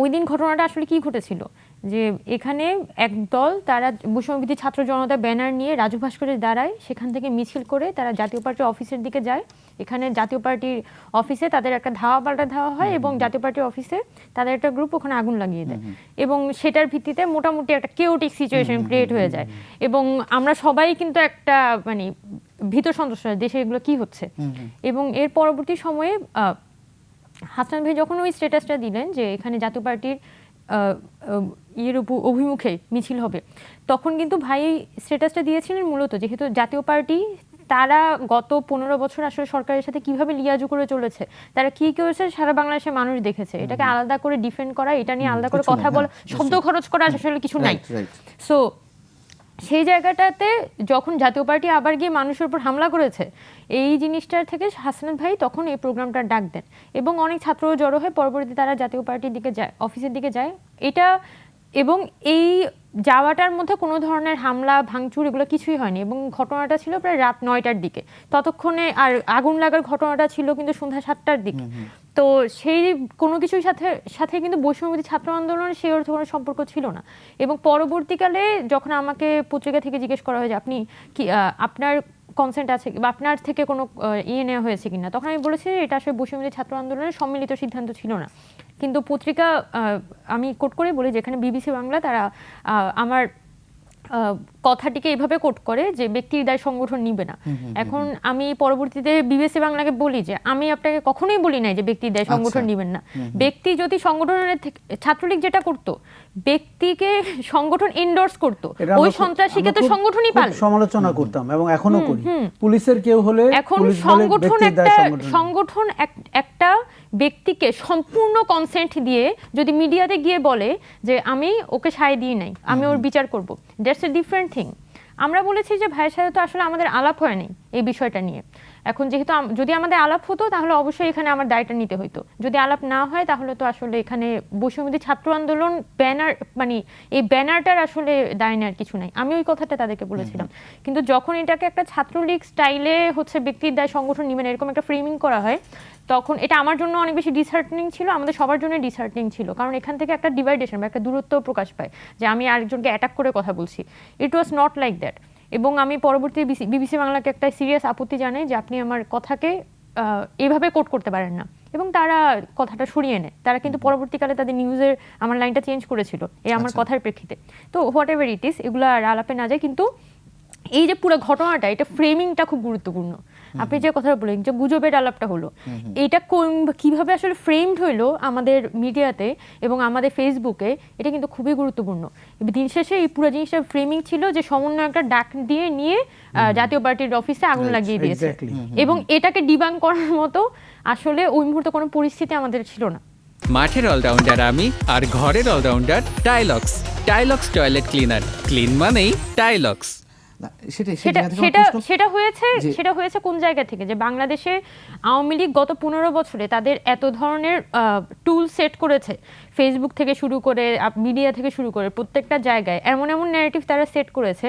ওই দিন ঘটনাটা আসলে কি ঘটেছিল? যে এখানে এক দল তারা বৈষম্যবিধি ছাত্র জনতা ব্যানার নিয়ে রাজু ভাস্করের দাঁড়ায়। সেখান থেকে মিছিল করে তারা জাতীয় পার্টির অফিসের দিকে যায়। এখানে জাতীয় পার্টির অফিসে তাদের একটা ধাওয়া পাল্টা ধাওয়া হয় এবং জাতীয় পার্টির অফিসে তাদের একটা গ্রুপ ওখানে আগুন লাগিয়ে দেয়। এবং সেটার ভিত্তিতে মোটামুটি একটা কেওটিক সিচুয়েশন ক্রিয়েট হয়ে যায়। এবং আমরা সবাই কিন্তু একটা মানে ভীত সন্ত্রস্ত দেশে এগুলো কি হচ্ছে। এবং এর পরবর্তী সময়ে হাসান ভাই যখন ওই স্ট্যাটাসটা দিলেন যে এখানে জাতীয় পার্টির ইয়ের অভিমুখে মিছিল হবে তখন কিন্তু ভাই স্ট্যাটাসটা দিয়েছিলেন মূলত যেহেতু জাতীয় পার্টি তারা গত পনেরো বছর আসলে সরকারের সাথে কীভাবে লিয়াজু করে চলেছে তারা কি করেছে সারা বাংলাদেশের মানুষ দেখেছে এটাকে আলাদা করে ডিফেন্ড করা এটা নিয়ে আলাদা করে কথা বলা হ্যাঁ, শব্দ খরচ করা আসলে কিছু নাই. সো সেই জায়গাটাতে যখন জাতীয় পার্টি আবার গিয়ে মানুষের উপর হামলা করেছে, এই জিনিসটার থেকে হাসনাত ভাই তখন এই প্রোগ্রামটা ডাক দেন। এবং অনেক ছাত্র জড়ো হয়ে পরবর্তীতে তারা জাতীয় পার্টির দিকে যায়, অফিসের দিকে যায়। এটা এবং এই যাওয়াটার মধ্যে কোনো ধরনের হামলা, ভাঙচুর এগুলো কিছুই হয়নি। এবং ঘটনাটা ছিল প্রায় রাত নয়টার দিকে। ততক্ষণে আর আগুন লাগার ঘটনাটা ছিল কিন্তু সন্ধ্যা সাতটার দিকে। তো সেই কোনো কিছুর সাথে সাথে কিন্তু বৈষম্যবিধি ছাত্র আন্দোলনের সেই অর্থ কোনো সম্পর্ক ছিল না। এবং পরবর্তীকালে যখন আমাকে পত্রিকা থেকে জিজ্ঞেস করা হয় যে আপনি কি আপনার কনসেন্ট আছে বা আপনার থেকে কোনো ইয়ে নেওয়া হয়েছে কিনা, তখন আমি বলেছি এটা আসলে বৈষম্যবিধি ছাত্র আন্দোলনের সম্মিলিত সিদ্ধান্ত ছিল না। কিন্তু পত্রিকা আমি কোট করে বলি, যেখানে বিবিসি বাংলা তারা আমার কথাটিকে এভাবে কোট করে যে ব্যক্তির দায় সংগঠন নিবে না। এখন আমি পরবর্তীতে বিবিসি বাংলাকে বলি যে আমি আপনাকে কখনোই বলি নাই যে ব্যক্তির দায় সংগঠন আচ্ছা। নিবেন না। ব্যক্তি যদি সংগঠনের ছাত্রলীগ যেটা করতো ব্যক্তিকে সংগঠন এন্ডোর্স করতো ওই সন্ত্রাসীকে তো সংগঠনই পালে। সমালোচনা করতাম এবং এখনও করি। পুলিশের কেউ হলে এখন সংগঠন একটা সংগঠন সংগঠন একটা ব্যক্তিকে সম্পূর্ণ কনসেন্ট দিয়ে যদি মিডিয়াতে গিয়ে বলে যে আমি ওকে সায় দিই নাই আমি ওর বিচার করব। দ্যাটস এ ডিফারেন্ট থিং আমরা বলেছি যে ভাইয়ের সাথে তো আসলে আমাদের আলাপ হয়নি এই বিষয়টা নিয়ে। এখন যেহেতু যদি আমাদের আলাপ হতো তাহলে অবশ্যই এখানে আমার দায়টা নিতে হতো যদি আলাপ না হয় তাহলে তো আসলে এখানে বৈষম্যবিধি ছাত্র আন্দোলন ব্যানার মানে এই ব্যানারটার আসলে দায় নেওয়ার কিছু নাই। আমি ওই কথাটা তাদেরকে বলেছিলাম। কিন্তু যখন এটাকে একটা ছাত্রলীগ স্টাইলে হচ্ছে ব্যক্তির দায় সংগঠন নিবেন এরকম একটা ফ্রেমিং করা হয় তখন এটা আমার জন্য অনেক বেশি ডিসহার্টনিং ছিল আমাদের সবার জন্য ডিসহার্টনিং ছিল। কারণ এখান থেকে একটা ডিভাইডেশন বা একটা দূরত্ব প্রকাশ পায় যে আমি আরেকজনকে অ্যাটাক করে কথা বলছি। It was not like that এবং আমি পরবর্তী বিবিসি বাংলাকে একটা সিরিয়াস আপত্তি জানাই যে আপনি আমার কথাকে আহ, এভাবে কোট করতে পারেন না। এবং তারা কথাটা সরিয়ে নেয়। তারা কিন্তু পরবর্তীকালে তাদের নিউজের আমার লাইনটা চেঞ্জ করেছিল। এই আমার আচ্ছা। কথার প্রেক্ষিতে। তো হোয়াট এভার ইট ইস এগুলো আর আলাপে না যায় কিন্তু এই যে পুরো ঘটনাটা এটা ফ্রেমিংটা খুব গুরুত্বপূর্ণ। আপনি যে কথা বললেন যে গুজবের আলাপটা হলো এটা কোন- কীভাবে আসলে ফ্রেমড হইল আমাদের মিডিয়াতে এবং আমাদের ফেসবুকে এটা কিন্তু খুবই গুরুত্বপূর্ণ। দিন শেষে এই পুরো জিনিসটা ফ্রেমিং ছিল যে সমন্বয় একটা ডাক দিয়ে নিয়ে আহ, জাতীয় পার্টির অফিসে আগুন লাগিয়ে দিয়েছে। এবং এটাকে ডিবাং করার মতো আসলে ওই মুহূর্তে কোনো পরিস্থিতি আমাদের ছিল না। মাঠের অলরাউন্ডার আমি আর ঘরের allrounder Tylox Tylox toilet cleaner clean মানেই টাইলক্স সেটা হয়েছে সেটা হয়েছে কোন জায়গা থেকে? যে বাংলাদেশে আওয়ামী লীগ গত পনেরো বছরে তাদের এত ধরনের টুল সেট করেছে। ফেসবুক থেকে শুরু করে মিডিয়া থেকে শুরু করে প্রত্যেকটা জায়গায় এমন এমন ন্যারেটিভ তারা সেট করেছে।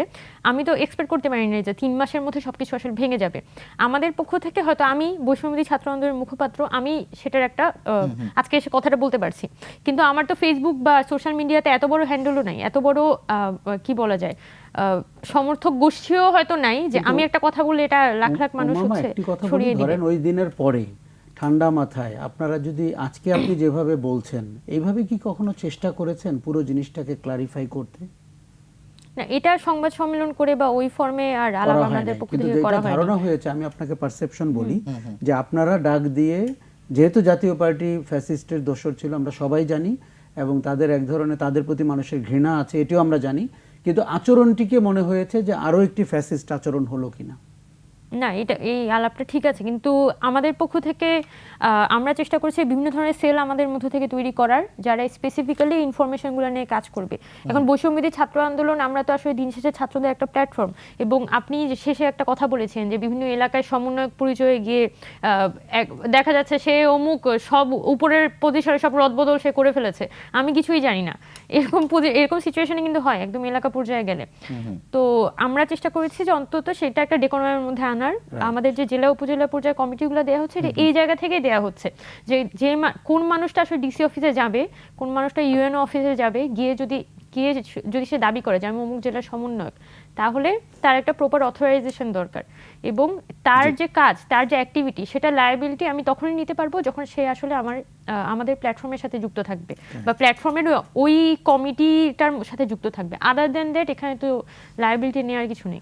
আমি তো এক্সপেক্ট করতে পারিনি যে তিন মাসের মধ্যে সবকিছু আসলে ভেঙে যাবে। আমাদের পক্ষ থেকে হয়তো আমি বৈষম্যবিধি ছাত্র আন্দোলনের মুখপাত্র আমি সেটার একটা আজকে এসে কথাটা বলতে পারছি। কিন্তু আমার তো ফেসবুক বা সোশ্যাল মিডিয়াতে এত বড় হ্যান্ডেলও নাই এত বড় কি বলা যায় সমর্থক গোষ্ঠীও হয়তো নাই যে আমি একটা কথা বললে এটা লাখ লাখ মানুষ হচ্ছে বলি ছড়িয়ে ধরেন ওই দিনের পরে ঠান্ডা মাথায় আপনারা যদি আজকে আপনি যেভাবে বলছেন এইভাবে কি কখনো চেষ্টা করেছেন পুরো জিনিসটাকে ক্লারিফাই করতে? না এটা সংবাদ সম্মেলন করে বা ওই ফর্মে আর আলাপ আমাদের পক্ষ থেকে করা হয় ধারণা হয়েছে আমি আপনাকে পারসেপশন বলি যে আপনারা ডাক দিয়ে যেহেতু জাতীয় পার্টি ফ্যাসিস্টের দোসর ছিল আমরা সবাই জানি এবং তাদের এক ধরনের তাদের প্রতি মানুষের ঘৃণা আছে এটিও আমরা জানি কিন্তু আচরণটিকে মনে হয়েছে যে আরও একটি ফ্যাসিস্ট আচরণ হলো কিনা। না এটা এই আলাপটা ঠিক আছে। কিন্তু আমাদের পক্ষ থেকে আমরা চেষ্টা করছি বিভিন্ন ধরনের সেল আমাদের মধ্য থেকে তৈরি করার যারা স্পেসিফিক্যালি ইনফরমেশনগুলো নিয়ে কাজ করবে। এখন বৈষম্যবিধি ছাত্র আন্দোলন আমরা তো আসলে দিন শেষে ছাত্রদের একটা প্ল্যাটফর্ম এবং আপনি শেষে একটা কথা বলেছেন যে বিভিন্ন এলাকায় সমন্বয়ক পরিচয়ে গিয়ে দেখা যাচ্ছে সে অমুক সব উপরের পজিশনে সব রদবদল সে করে ফেলেছে। আমি কিছুই জানি না। এরকম এরকম সিচুয়েশনে কিন্তু হয় একদম এলাকা পর্যায়ে গেলে। তো আমরা চেষ্টা করেছি যে অন্তত সেটা একটা ডেকোনমের মধ্যে থানার আমাদের যে জেলা উপজেলা পর্যায়ে কমিটিগুলো দেওয়া হচ্ছে এটা এই জায়গা থেকে দেওয়া হচ্ছে। যে যে কোন মানুষটা আসলে ডিসি অফিসে যাবে কোন মানুষটা ইউএনও অফিসে যাবে গিয়ে যদি গিয়ে যদি সে দাবি করে যে আমি অমুক জেলার সমন্বয়ক তাহলে তার একটা প্রপার অথরাইজেশন দরকার। এবং তার যে কাজ তার যে অ্যাক্টিভিটি সেটা লায়াবিলিটি আমি তখনই নিতে পারব যখন সে আসলে আমার আমাদের প্ল্যাটফর্মের সাথে যুক্ত থাকবে। বা প্ল্যাটফর্মের ওই কমিটিটার সাথে যুক্ত থাকবে। আদার দেন দ্যাট এখানে তো লায়াবিলিটি নেওয়ার কিছু নেই।